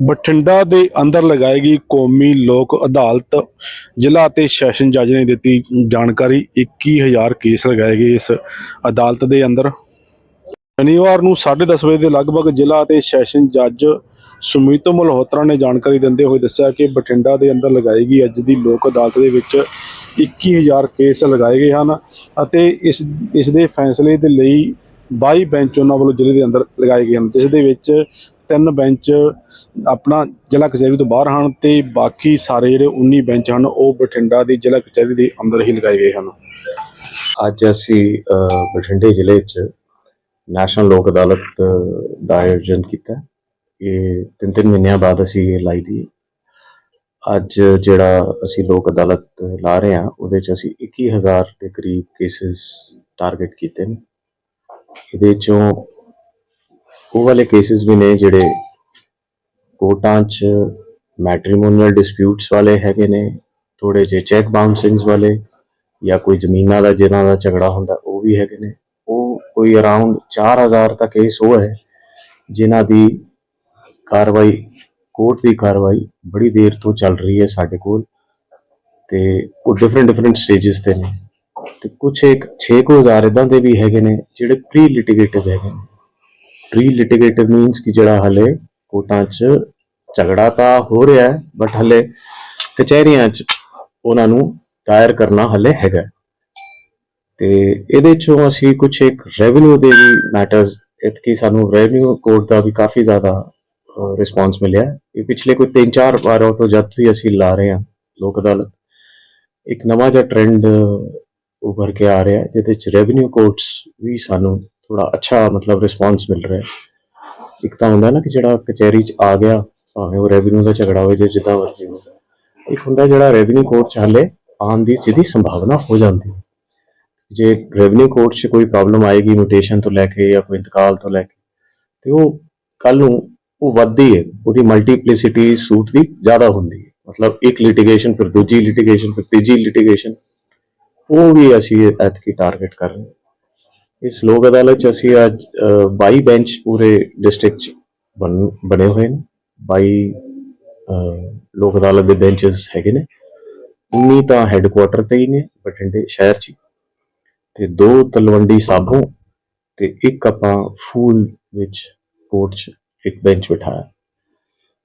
ਬਠਿੰਡਾ ਦੇ ਅੰਦਰ ਲਗਾਏਗੀ ਕੌਮੀ ਲੋਕ ਅਦਾਲਤ ਜ਼ਿਲ੍ਹਾ ਤੇ ਸੈਸ਼ਨ ਜੱਜ ਨੇ ਦਿੱਤੀ ਜਾਣਕਾਰੀ। 21000 ਕੇਸ ਲਗਾਏ ਗਏ ਇਸ ਅਦਾਲਤ ਦੇ ਅੰਦਰ। ਸ਼ਨੀਵਾਰ ਨੂੰ 10:30 ਵਜੇ ਦੇ ਲਗਭਗ ਜ਼ਿਲ੍ਹਾ ਤੇ ਸੈਸ਼ਨ ਜੱਜ ਸੁਮਿਤ ਮਲਹੋਤਰਾ ਨੇ ਜਾਣਕਾਰੀ ਦਿੰਦੇ ਹੋਏ ਦੱਸਿਆ ਕਿ ਬਠਿੰਡਾ ਦੇ ਅੰਦਰ ਲਗਾਈ ਗਈ ਅੱਜ ਦੀ ਲੋਕ ਅਦਾਲਤ ਦੇ ਵਿੱਚ 21000 ਕੇਸ ਲਗਾਏ ਗਏ ਹਨ ਅਤੇ ਇਸ ਇਸ ਦੇ ਫੈਸਲੇ ਦੇ ਲਈ 22 ਬੈਂਚ ਉਹਨਾਂ ਵੱਲੋਂ ਜ਼ਿਲ੍ਹੇ ਦੇ ਅੰਦਰ ਲਗਾਏ ਗਏ ਹਨ। ਜਿਸ ਦੇ ਵਿੱਚ ਤਿੰਨ ਬੈਂਚ ਆਪਣਾ ਜ਼ਿਲ੍ਹਾ ਕਚਹਿਰੀ ਤੋਂ ਬਾਹਰ ਹਨ ਤੇ ਬਾਕੀ ਸਾਰੇ ਜਿਹੜੇ 19 ਬੈਂਚ ਹਨ, ਉਹ ਬਠਿੰਡਾ ਦੀ ਜ਼ਿਲ੍ਹਾ ਕਚਹਿਰੀ ਦੇ ਅੰਦਰ ਹੀ ਲਗਾਏ ਗਏ ਹਨ। ਅੱਜ ਅਸੀਂ ਬਠਿੰਡੇ ਜ਼ਿਲ੍ਹੇ 'ਚ ਨੈਸ਼ਨਲ ਲੋਕ ਅਦਾਲਤ ਦਾ ਆਯੋਜਨ ਕੀਤਾ। ਇਹ ਤਿੰਨ ਤਿੰਨ ਮਹੀਨਿਆਂ ਬਾਅਦ ਅਸੀਂ ਇਹ ਲਾਈ ਦੀ ਅੱਜ ਜਿਹੜਾ ਅਸੀਂ ਲੋਕ ਅਦਾਲਤ ਲਾ ਰਹੇ ਹਾਂ, ਉਹਦੇ 'ਚ ਅਸੀਂ 21000 ਦੇ ਕਰੀਬ ਕੇਸਿਸ ਟਾਰਗੇਟ ਕੀਤੇ ਨੇ। ਇਹਦੇ 'ਚੋਂ ਉਹ ਵਾਲੇ ਕੇਸਿਸ ਵੀ ਨੇ ਜਿਹੜੇ ਕੋਰਟਾਂ 'ਚ ਮੈਟ੍ਰੀਮੋਨੀਅਲ ਡਿਸਪਿਊਟਸ ਵਾਲੇ ਹੈਗੇ ਨੇ ਥੋੜੇ ਜਿਹੇ ਚੈੱਕ ਬਾਉਂਸਿੰਗਸ ਵਾਲੇ ਜਾਂ ਕੋਈ ਜ਼ਮੀਨਾਂ ਦਾ, ਜਿਹਨਾਂ ਦਾ ਝਗੜਾ ਹੁੰਦਾ, ਉਹ ਵੀ ਹੈਗੇ ਨੇ। ਉਹ ਕੋਈ ਅਰਾਊਂਡ 4000 ਤੱਕ ਕੇਸ ਉਹ ਹੈ, ਜਿਨ੍ਹਾਂ ਦੀ ਕਾਰਵਾਈ, ਕੋਰਟ ਦੀ ਕਾਰਵਾਈ ਬੜੀ ਦੇਰ ਤੋਂ ਚੱਲ ਰਹੀ ਹੈ ਸਾਡੇ ਕੋਲ ਤੇ ਉਹ ਡਿਫਰੈਂਟ ਡਿਫਰੈਂਟ ਸਟੇजेस ਤੇ ਨੇ। ਤੇ ਕੁਝ ਇੱਕ 6000 ਇਦਾਂ ਦੇ ਵੀ ਹੈਗੇ ਨੇ, ਜਿਹੜੇ ਪ੍ਰੀ ਲਿਟੀਗੇਟਿਵ ਹੈਗੇ ਨੇ। ਪ੍ਰੀ ਲਿਟੀਗੇਟਿਵ ਮੀਨਸ ਕਿ ਜਿਹੜਾ ਹਲੇ ਕੋਰਟਾਂ 'ਚ ਝਗੜਾ ਤਾਂ ਹੋ ਰਿਹਾ ਹੈ ਬਟ ਹਲੇ ਕਚਹਿਰੀਆਂ 'ਚ ਉਹਨਾਂ ਨੂੰ ਦਾਇਰ ਕਰਨਾ ਹਲੇ ਹੈਗਾ ਤੇ ਇਹਦੇ ਚੋਂ ਅਸੀਂ ਕੁਝ ਇੱਕ ਰੈਵਨਿਊ ਦੇ ਵੀ ਮੈਟਰਸ ਇਤਕੀ ਸਾਨੂੰ ਰੈਵਨਿਊ ਕੋਰਟ ਦਾ ਵੀ ਕਾਫੀ ਜ਼ਿਆਦਾ ਰਿਸਪਾਂਸ ਮਿਲਿਆ ਇਹ ਪਿਛਲੇ ਕੋਈ 3-4 ਵਾਰਾਂ ਤੋਂ ਜਦ ਵੀ ਅਸੀਂ ਲਾ ਰਹੇ ਹਾਂ ਲੋਕ ਅਦਾਲਤ ਇੱਕ ਨਵਾਂ ਜਿਹਾ ਟ੍ਰੈਂਡ ਉੱਭਰ ਕੇ ਆ ਰਿਹਾ ਜਿਹਦੇ ਚ ਰੈਵਨਿਊ ਕੋਰਟਸ ਵੀ ਸਾਨੂੰ ਥੋੜਾ ਅੱਛਾ ਮਤਲਬ ਰਿਸਪਾਂਸ ਮਿਲ ਰਿਹਾ ਹੈ। ਇੱਕ ਤਾਂ ਹੁੰਦਾ ਨਾ ਕਿ ਜਿਹੜਾ ਕਚਹਿਰੀ ਚ ਆ ਗਿਆ, ਭਾਵੇਂ ਉਹ ਰੈਵਨਿਊ ਦਾ ਝਗੜਾ ਹੋਵੇ ਜਾਂ ਜਿੱਦਾਂ ਮਰਜ਼ੀ ਹੋਵੇ, ਇੱਕ ਹੁੰਦਾ ਜਿਹੜਾ ਰੈਵਨਿਊ ਕੋਰਟ ਚ ਹਾਲੇ ਆਉਣ ਦੀ ਸਿੱਧੀ ਸੰਭਾਵਨਾ ਹੋ ਜਾਂਦੀ ਹੈ। ਜੇ ਰੈਵਨਿਊ ਕੋਰਟ 'ਚ ਕੋਈ ਪ੍ਰੋਬਲਮ ਆਏਗੀ ਮਿਊਟੇਸ਼ਨ ਤੋਂ ਲੈ ਕੇ ਜਾਂ ਕੋਈ ਇੰਤਕਾਲ ਤੋਂ ਲੈ ਕੇ, ਤੇ ਉਹ ਕੱਲ ਨੂੰ ਉਹ ਵੱਧਦੀ ਹੈ, ਉਹਦੀ ਮਲਟੀਪਲਿਸਿਟੀ ਸੂਟ ਦੀ ਜ਼ਿਆਦਾ ਹੁੰਦੀ ਹੈ। ਮਤਲਬ ਇੱਕ ਲਿਟੀਗੇਸ਼ਨ ਫਿਰ ਦੂਜੀ ਲਿਟੀਗੇਸ਼ਨ ਫਿਰ ਤੀਜੀ ਲਿਟੀਗੇਸ਼ਨ ਉਹ ਵੀ ਅਸੀਂ ਐਤਕੀ ਟਾਰਗੇਟ ਕਰ ਰਹੇ ਹਾਂ। ਇਸ ਲੋਕ ਅਦਾਲਤ 'ਚ ਅਸੀਂ ਅੱਜ ਅ, 22 ਬੈਂਚ ਪੂਰੇ ਡਿਸਟ੍ਰਿਕਟ 'ਚ ਬਣ- ਬਣੇ ਹੋਏ ਨੇ। 22 ਲੋਕ ਅਦਾਲਤ ਦੇ ਬੈਂਚਸ ਹੈਗੇ ਨੇ। 19 ਤਾਂ ਹੈੱਡਕੁਆਟਰ ਤੇ ਹੀ ਨੇ ਬਠਿੰਡੇ ਸ਼ਹਿਰ 'ਚ। ਹੀ। ਤੇ ਦੋ ਤਲਵੰਡੀ ਸਾਬੋਂ ਤੇ ਇੱਕ ਆਪਾਂ ਫੂਲ ਵਿੱਚ ਕੋਰਟ 'ਚ ਇੱਕ ਬੈਂਚ ਬਿਠਾਇਆ।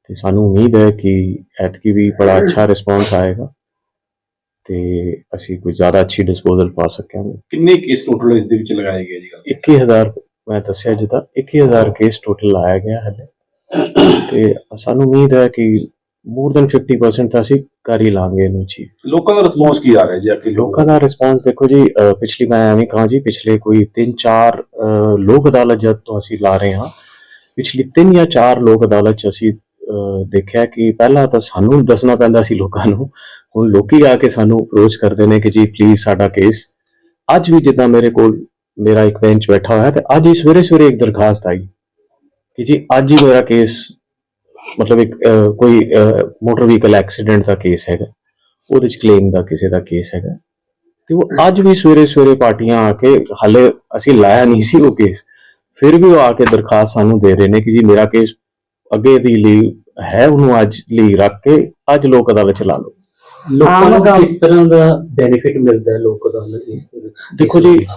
ਤੇ ਸਾਨੂੰ ਉਮੀਦ ਹੈ ਕਿ ਐਤਕੀ ਵੀ ਬੜਾ ਅੱਛਾ ਰਿਸਪਾਂਸ ਆਏਗਾ। ਤੇ ਅਸੀਂ ਕੋਈ ਜ਼ਿਆਦਾ ਅੱਛੀ ਡਿਸਪੋਜ਼ਲ ਪਾ ਸਕਾਂਗੇ ਕਿੰਨੇ ਕੇਸ ਟੋਟਲ ਇਸ ਦੇ ਵਿੱਚ ਲਗਾਏ ਗਏ ਜੀ ਗੱਲ? 21000 ਮੈਂ ਦੱਸਿਆ ਜਿੱਦਾਂ 21000 ਕੇਸ ਟੋਟਲ ਲਾਇਆ ਗਿਆ ਹੈ ਤੇ ਸਾਨੂੰ ਉਮੀਦ ਹੈ ਕਿ ਮੋਰ ਦੈਨ 50% ਤਾਂ ਅਸੀਂ ਕਰ ਹੀ ਲਾਂਗੇ ਇਹਨੂੰ ਜੀ। ਲੋਕਾਂ ਦਾ ਰਿਸਪੌਂਸ ਕੀ ਆ ਰਿਹਾ ਜੀ ਅੱਗੇ? ਲੋਕਾਂ ਦਾ ਰਿਸਪਾਂਸ ਦੇਖੋ ਜੀ ਪਿਛਲੀ ਮੈਂ ਐਵੇਂ ਕਹਾਂ ਜੀ ਪਿਛਲੇ ਕੋਈ 3-4 ਲੋਕ ਅਦਾਲਤ ਜਦ ਤੋਂ ਅਸੀਂ ਲਾ ਰਹੇ ਹਾਂ ਪਿਛਲੀ 3 ਜਾਂ 4 ਲੋਕ ਅਦਾਲਤ ਚ ਅਸੀਂ ਦੇਖਿਆ ਕਿ ਪਹਿਲਾਂ ਤਾਂ ਸਾਨੂੰ ਦੱਸਣਾ ਪੈਂਦਾ ਸੀ ਲੋਕਾਂ ਨੂੰ ਹੁਣ ਲੋਕੀ ਆ ਕੇ ਸਾਨੂੰ ਅਪਰੋਚ ਕਰਦੇ ਨੇ ਕਿ ਜੀ ਪਲੀਜ਼ ਸਾਡਾ ਕੇਸ ਅੱਜ ਵੀ ਜਿੱਦਾਂ ਮੇਰੇ ਕੋਲ ਮੇਰਾ ਇੱਕ ਬੈਂਚ ਬੈਠਾ ਹੋਇਆ ਤੇ ਅੱਜ ਹੀ ਸਵੇਰੇ ਸਵੇਰੇ ਇੱਕ ਦਰਖਾਸਤ ਆਈ ਕਿ ਜੀ ਅੱਜ ਹੀ ਮੇਰਾ ਕੇਸ ਮਤਲਬ ਇੱਕ ਕੋਈ ਮੋਟਰ ਵਹੀਕਲ ਐਕਸੀਡੈਂਟ ਦਾ ਕੇਸ ਹੈਗਾ, ਉਹਦੇ ਚ ਕਲੇਮ ਦਾ ਕਿਸੇ ਦਾ ਕੇਸ ਹੈਗਾ। ਤੇ ਉਹ ਅੱਜ ਵੀ ਸਵੇਰੇ ਸਵੇਰੇ ਪਾਰਟੀਆਂ ਆ ਕੇ ਹਲੇ ਅਸੀਂ ਲਾਇਆ ਨਹੀਂ ਸੀ ਉਹ ਕੇਸ ਫਿਰ ਵੀ ਉਹ ਆ ਕੇ ਦਰਖਾਸਤ ਸਾਨੂੰ ਦੇ ਰਹੇ ਨੇ ਕਿ ਜੀ ਮੇਰਾ ਕੇਸ ਅੱਗੇ ਦੀ ਲਈ ਹੈ ਉਹਨੂੰ ਅੱਜ ਲਈ ਰੱਖ ਕੇ, ਅੱਜ ਲੋਕ ਅਦਾਲਤ ਚ ਲਾ ਲਓ। ਲੋਕਾਂ ਨੂੰ ਕਿਸ ਤਰ੍ਹਾਂ ਦਾ ਬੈਨੀਫਿਟ ਮਿਲਦਾ ਹੈ ਲੋਕ ਅਦਾਲਤ ਇਸ ਦੇ ਵਿੱਚ? ਦੇਖੋ ਜੀ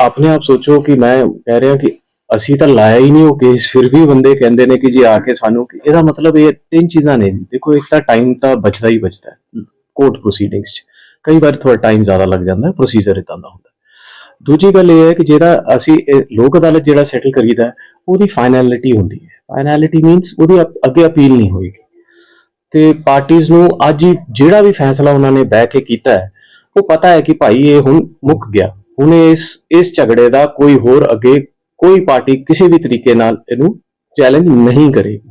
ਆਪਣੇ ਆਪ ਸੋਚੋ ਕਿ ਮੈਂ ਕਹਿ ਰਿਹਾ ਕਿ ਅਸੀਂ ਤਾਂ ਲਾਇਆ ਹੀ ਨਹੀਂ ਉਹ ਕੇਸ ਫਿਰ ਵੀ ਬੰਦੇ ਕਹਿੰਦੇ ਨੇ ਕਿ ਜੀ ਆ ਕੇ ਸਾਨੂੰ ਕਿ ਇਹਦਾ ਮਤਲਬ ਇਹ ਤਿੰਨ ਚੀਜ਼ਾਂ ਨੇ ਜੀ। ਦੇਖੋ ਇੱਕ ਤਾਂ ਟਾਈਮ ਤਾਂ ਬਚਦਾ ਹੀ ਬਚਦਾ ਹੈ ਕੋਰਟ ਪ੍ਰੋਸੀਡਿੰਗਸ 'ਚ। ਕਈ ਵਾਰ ਥੋੜਾ ਟਾਈਮ ਜ਼ਿਆਦਾ ਲੱਗ ਜਾਂਦਾ ਹੈ ਪ੍ਰੋਸੀਜਰ ਇਦਾਂ ਦਾ ਹੁੰਦਾ ਹੈ। ਦੂਜੀ ਗੱਲ ਇਹ ਹੈ ਕਿ ਜਿਹੜਾ ਅਸੀਂ ਇਹ ਲੋਕ ਅਦਾਲਤ ਜਿਹੜਾ ਸੈਟਲ ਕਰੀਦਾ ਹੈ, ਉਹਦੀ ਫਾਈਨੈਲਿਟੀ ਹੁੰਦੀ ਹੈ। ਫਾਈਨੈਲਿਟੀ ਮੀਨਸ ਉਹਦੀ ਅਪ- ਅੱਗੇ ਅਪੀਲ ਨਹੀਂ ਹੋਏਗੀ। ਤੇ ਪਾਰਟੀਆਂ ਨੂੰ ਅੱਜ ਹੀ ਜਿਹੜਾ ਵੀ ਫੈਸਲਾ ਉਹਨਾਂ ਨੇ ਬਹਿ ਕੇ ਕੀਤਾ ਹੈ, ਉਹ ਪਤਾ ਹੈ ਕਿ ਭਾਈ ਇਹ ਹੁਣ ਮੁੱਕ ਗਿਆ। ਹੁਣ ਇਸ ਇਸ ਝਗੜੇ ਦਾ ਕੋਈ ਹੋਰ ਅੱਗੇ ਕੋਈ ਪਾਰਟੀ ਕਿਸੇ ਵੀ ਤਰੀਕੇ ਨਾਲ ਇਹਨੂੰ ਚੈਲੰਜ ਨਹੀਂ ਕਰੇਗੀ।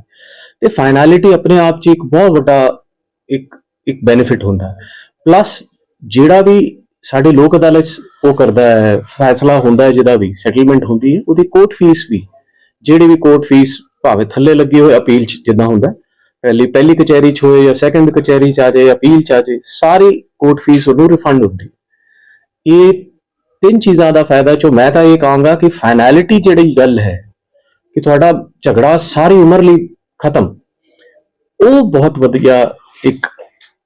ਤੇ ਫਾਈਨੈਲਿਟੀ ਆਪਣੇ ਆਪ 'ਚ ਇੱਕ ਬਹੁਤ ਵੱਡਾ ਇੱਕ ਇੱਕ ਬੈਨੀਫਿਟ ਹੁੰਦਾ ਪਲੱਸ ਜਿਹੜਾ ਵੀ ਸਾਡੇ ਲੋਕ ਅਦਾਲਤ 'ਚ ਉਹ ਕਰਦਾ ਹੈ, ਫੈਸਲਾ ਹੁੰਦਾ ਹੈ, ਜਿਹਦਾ ਵੀ ਸੈਟਲਮੈਂਟ ਹੁੰਦੀ ਹੈ, ਉਹਦੀ ਕੋਰਟ ਫੀਸ ਵੀ, ਜਿਹੜੀ ਵੀ ਕੋਰਟ ਫੀਸ ਭਾਵੇਂ ਥੱਲੇ ਲੱਗੀ ਹੋਏ ਅਪੀਲ 'ਚ ਜਿੱਦਾਂ ਹੁੰਦਾ ਪਹਿਲੀ ਪਹਿਲੀ ਕਚਹਿਰੀ 'ਚ ਹੋਏ ਜਾਂ ਸੈਕੰਡ ਕਚਹਿਰੀ 'ਚ ਆ ਜਾਏ ਅਪੀਲ 'ਚ ਆ ਜਾਏ, ਸਾਰੀ ਕੋਰਟ ਫੀਸ ਉਹਨੂੰ ਰਿਫੰਡ ਹੁੰਦੀ। ਇਹ ਤਿੰਨ ਚੀਜ਼ਾਂ ਦਾ ਫਾਇਦਾ ਚੋ ਮੈਂ ਤਾਂ ਇਹ ਕਹਾਂਗਾ ਕਿ ਫਾਈਨੈਲਿਟੀ ਜਿਹੜੀ ਗੱਲ ਹੈ ਕਿ ਤੁਹਾਡਾ ਝਗੜਾ ਸਾਰੀ ਉਮਰ ਲਈ ਖਤਮ। ਉਹ ਬਹੁਤ ਵਧੀਆ ਇੱਕ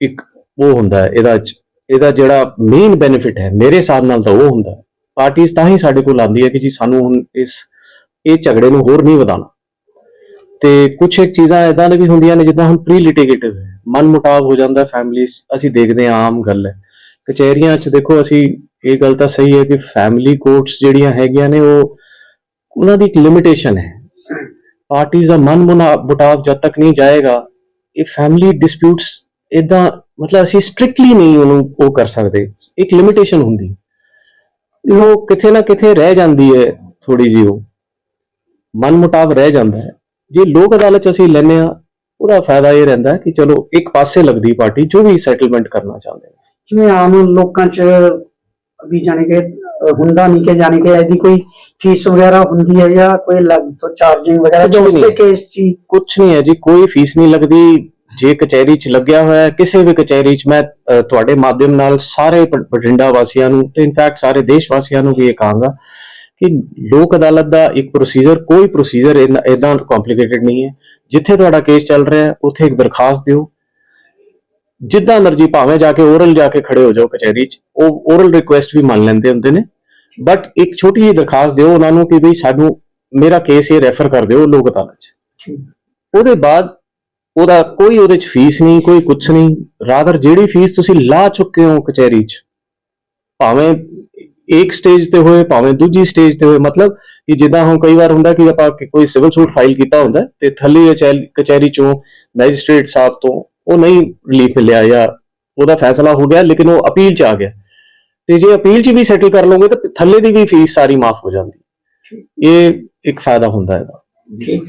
ਇੱਕ ਉਹ ਹੁੰਦਾ ਇਹਦਾ ਚ- ਇਹਦਾ ਜਿਹੜਾ ਮੇਨ ਬੈਨੀਫਿਟ ਹੈ, ਮੇਰੇ ਹਿਸਾਬ ਨਾਲ ਤਾਂ ਉਹ ਹੁੰਦਾ ਹੈ। ਪਾਰਟੀਆਂ ਤਾਂ ਹੀ ਸਾਡੇ ਕੋਲ ਆਉਂਦੀ ਹੈ ਕਿ ਜੀ ਸਾਨੂੰ ਹੁਣ ਇਸ, ਇਹ ਝਗੜੇ ਨੂੰ ਹੋਰ ਨਹੀਂ ਵਧਾਉਣਾ। ਤੇ ਕੁਝ ਇੱਕ ਚੀਜ਼ਾਂ ਇਦਾਂ ਦੀ ਵੀ ਹੁੰਦੀਆਂ ਨੇ ਜਿੱਦਾਂ ਹੁਣ ਪ੍ਰੀ ਲਿਟੀਗੇਟਿਵ ਹੈ ਮਨ ਮੁਟਾਵ ਹੋ ਜਾਂਦਾ ਫੈਮਿਲੀ ਅਸੀਂ ਦੇਖਦੇ ਹਾਂ ਆਮ ਗੱਲ ਹੈ। ਕਚਹਿਰੀਆਂ 'ਚ ਦੇਖੋ ਅਸੀਂ, ਇਹ ਗੱਲ ਤਾਂ ਸਹੀ ਹੈ ਕਿ ਫੈਮਿਲੀ ਕੋਰਟਸ ਜਿਹੜੀਆਂ ਹੈਗੀਆਂ ਨੇ ਉਹ ਉਹਨਾਂ ਦੀ ਇੱਕ ਲਿਮਿਟੇਸ਼ਨ ਹੈ। ਪਾਰਟੀਆਂ ਦਾ ਮਨ ਮੁਨਾ- ਮੁਟਾਵ ਜਦ ਤੱਕ ਨਹੀਂ ਜਾਏਗਾ, ਇਹ ਫੈਮਿਲੀ ਡਿਸਪਿਊਟਸ ਇਦਾਂ ਮਤਲਬ ਅਸੀਂ ਸਟ੍ਰਿਕਟਲੀ ਨਹੀਂ ਉਹਨੂੰ ਉਹ ਕਰ ਸਕਦੇ। ਇੱਕ ਲਿਮਿਟੇਸ਼ਨ ਹੁੰਦੀ। ਉਹ ਕਿਥੇ ਨਾ ਕਿਥੇ ਰਹਿ ਜਾਂਦੀ ਹੈ ਥੋੜੀ ਜਿਹੀ ਉਹ। ਮਨ ਮੁਟਾਵ ਰਹਿ ਜਾਂਦਾ ਹੈ। ਜੇ ਲੋਕ ਅਦਾਲਤ ਅਸੀਂ ਲੈਨੇ ਆ ਉਹਦਾ ਫਾਇਦਾ ਇਹ ਰਹਿੰਦਾ ਕਿ ਚਲੋ ਇੱਕ ਪਾਸੇ ਲੱਗਦੀ ਪਾਰਟੀ ਜੋ ਵੀ ਸੈਟਲਮੈਂਟ ਕਰਨਾ ਚਾਹੁੰਦੇ ਨੇ। ਜਿਵੇਂ ਆਮ ਲੋਕਾਂ ਚ ਅਭੀ ਜਾਣੇ ਕਿ ਹੁੰਦਾ ਨਹੀਂ ਕਿ ਜਾਣੇ ਕਿ ਇਹਦੀ ਕੋਈ ਫੀਸ ਵਗੈਰਾ ਹੁੰਦੀ ਹੈ ਜਾਂ ਕੋਈ ਅਲੱਗ ਤੋਂ ਚਾਰਜਿੰਗ ਵਗੈਰਾ ਜੋ ਵੀ ਉਸੇ। ਕੇਸ ਚ ਕੁਛ ਨਹੀਂ ਹੈ ਜੀ ਕੋਈ ਫੀਸ ਨਹੀਂ ਲੱਗਦੀ। ਜੇ ਕਚਹਿਰੀ 'ਚ ਲੱਗਿਆ ਹੋਇਆ ਕਿਸੇ ਵੀ ਕਚਹਿਰੀ 'ਚ ਮੈਂ ਤੁਹਾਡੇ ਮਾਧਿਅਮ ਨਾਲ ਸਾਰੇ ਬਠਿੰਡਾ ਵਾਸੀਆਂ ਨੂੰ ਤੇ ਇਨਫੈਕਟ ਸਾਰੇ ਦੇਸ਼ ਵਾਸੀਆਂ ਨੂੰ ਵੀ ਇਹ ਕਹਾਂਗਾ ਕਿ ਲੋਕ ਅਦਾਲਤ ਦਾ ਇੱਕ ਪ੍ਰੋਸੀਜਰ ਕੋਈ ਪ੍ਰੋਸੀਜਰ ਇਦਾਂ ਕੰਪਲਿਕੇਟਡ ਨਹੀਂ ਹੈ। ਜਿੱਥੇ ਤੁਹਾਡਾ ਕੇਸ ਚੱਲ ਰਿਹਾ ਹੈ ਉੱਥੇ ਇੱਕ ਦਰਖਾਸਤ ਦਿਓ। ਜਿੱਦਾਂ ਮਰਜ਼ੀ ਭਾਵੇਂ ਜਾ ਕੇ ਓਰਲ ਜਾ ਕੇ ਖੜੇ ਹੋ ਜਾਓ ਕਚਹਿਰੀ 'ਚ, ਉਹ ਓਰਲ ਰਿਕੁਐਸਟ ਵੀ ਮੰਨ ਲੈਂਦੇ ਹੁੰਦੇ ਨੇ। ਬਟ ਇੱਕ ਛੋਟੀ ਜਿਹੀ ਦਰਖਾਸਤ ਦਿਓ ਉਹਨਾਂ ਨੂੰ ਕਿ ਵੀ ਸਾਨੂੰ, ਮੇਰਾ ਕੇਸ ਇਹ ਰੈਫਰ ਕਰ ਦਿਓ ਲੋਕ ਅਦਾਲਤ 'ਚ। ਉਹਦੇ ਬਾਅਦ ਉਹਦਾ ਕੋਈ ਉਹਦੇ 'ਚ ਫੀਸ ਨਹੀਂ, ਕੋਈ ਕੁਛ ਨਹੀਂ। ਰਾਦਰ ਜਿਹੜੀ ਫੀਸ ਤੁਸੀਂ ਲਾ ਚੁੱਕੇ ਹੋ ਕਚਹਿਰੀ 'ਚ, ਭਾਵੇਂ ਇੱਕ ਸਟੇਜ ਤੇ ਹੋਏ ਭਾਵੇਂ ਦੂਜੀ ਸਟੇਜ ਤੇ ਹੋਏ ਮਤਲਬ ਕਿ ਜਿੱਦਾਂ ਹੁਣ ਕਈ ਵਾਰ ਹੁੰਦਾ ਕਿ ਆਪਾਂ ਕੋਈ ਸਿਵਲ ਸੂਟ ਫਾਈਲ ਕੀਤਾ ਹੁੰਦਾ ਤੇ ਥੱਲੇ ਕਚਹਿ- ਕਚਹਿਰੀ ਚੋਂ ਮੈਜਿਸਟ੍ਰੇਟ ਸਾਹਿਬ ਤੋਂ ਉਹ ਨਹੀਂ ਰਿਲੀਫ ਮਿਲਿਆ ਜਾਂ ਉਹਦਾ ਫੈਸਲਾ ਹੋ ਗਿਆ ਲੇਕਿਨ ਉਹ ਅਪੀਲ 'ਚ ਆ ਗਿਆ। ਤੇ ਜੇ ਅਪੀਲ 'ਚ ਵੀ ਸੈਟਲ ਕਰ ਲਓਗੇ ਤਾਂ ਥੱਲੇ ਦੀ ਵੀ ਫੀਸ ਸਾਰੀ ਮਾਫ ਹੋ ਜਾਂਦੀ। ਇਹ ਇੱਕ ਫਾਇਦਾ ਹੁੰਦਾ ਇਹਦਾ। ਠੀਕ।